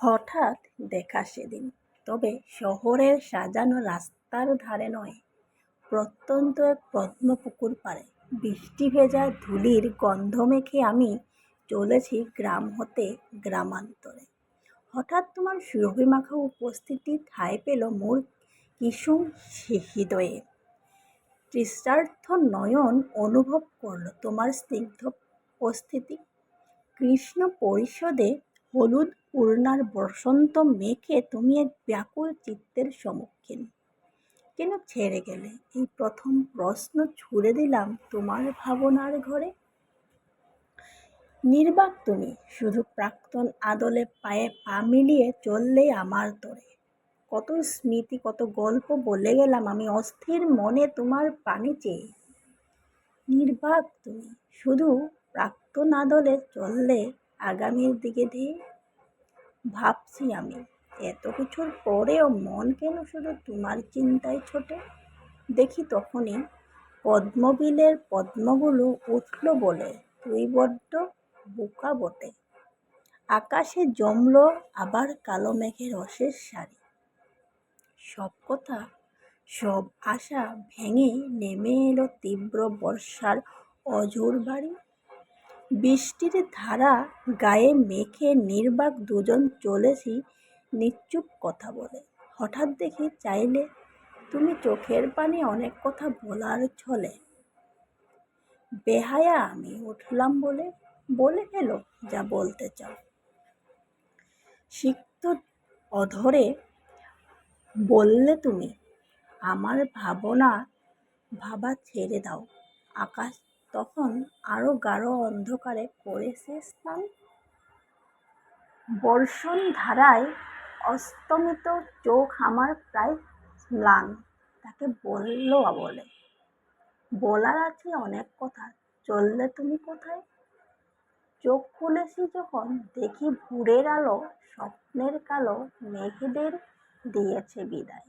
হঠাৎ দেখা সেদিন। তবে শহরের সাজানো রাস্তার ধারে নয়, প্রত্যন্ত এক পদ্মপুকুর পাড়ে। বৃষ্টি ভেজা ধুলির গন্ধ মেখে আমি চলেছি গ্রাম হতে গ্রামান্তরে। হঠাৎ তোমার সুরভিমাখা উপস্থিতি ঠাঁই পেল মোর কিসুম হৃদয়ে। তৃষ্ণার্থ নয়ন অনুভব করল তোমার স্নিগ্ধ উপস্থিতি। কৃষ্ণ পরিষদে হলুদ পূর্ণার বসন্ত মেখে তুমি এক ব্যাকুল চিত্তের সম্মুখীন। কেন ছেড়ে গেলে? এই প্রথম প্রশ্ন ছুড়ে দিলাম তোমার ভাবনার ঘরে। নির্বাক তুমি, শুধু প্রাক্তন আদলে পায়ে পা মিলিয়ে চললেই আমার তরে। কত স্মৃতি, কত গল্প বলে গেলাম আমি অস্থির মনে তোমার পানি চেয়ে। নির্বাক তুমি, শুধু প্রাক্তন আদলে চললে আগামীর দিকে ধেয়ে ভাবছি আমি, এত কিছুর পরেও মন কেন শুধু তোমার চিন্তায় ছোটে? দেখি তখনই পদ্মবিলের পদ্মগুলো উঠল বলে তুই বড্ড বোকা বটে। আকাশে জমল আবার কালো মেঘের অশেষ সারি সব কথা, সব আশা ভেঙে নেমে এলো তীব্র বর্ষার অঝোর বাড়ি। বৃষ্টির ধারা গায়ে মেখে নির্বাক দুজন চলেছি নিশ্চুপ কথা বলে। হঠাৎ দেখি চাইলে তুমি চোখের পানি অনেক কথা বলার ছলে। বেহায়া, আমি উঠলাম বলে বলে ফেলো যা বলতে চাও। সিক্ত অধরে বললে তুমি, আমার ভাবনা ভাবা ছেড়ে দাও। আকাশ তখন আরও গাঢ় অন্ধকারে করেছে স্নান। বর্ষণ ধারায় অস্তমিত চোখ আমার প্রায় ম্লান, তাকে বলল বলে বলার আছে অনেক কথা, চললে তুমি কোথায়? চোখ খুলেছি যখন দেখি ভোরের আলো, স্বপ্নের কালো মেঘেদের দিয়েছে বিদায়।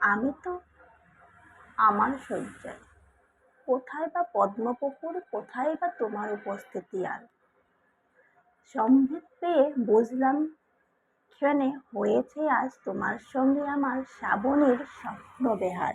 আমি তো আমার শয্যায়। কোথায় বা পদ্মপুকুর, কোথায় বা তোমার উপস্থিতি আর? সম্ভেদ পেয়ে বুঝলাম ক্ষণে হয়েছে আজ তোমার সঙ্গে আমার শ্রাবণের স্বপ্ন বেহার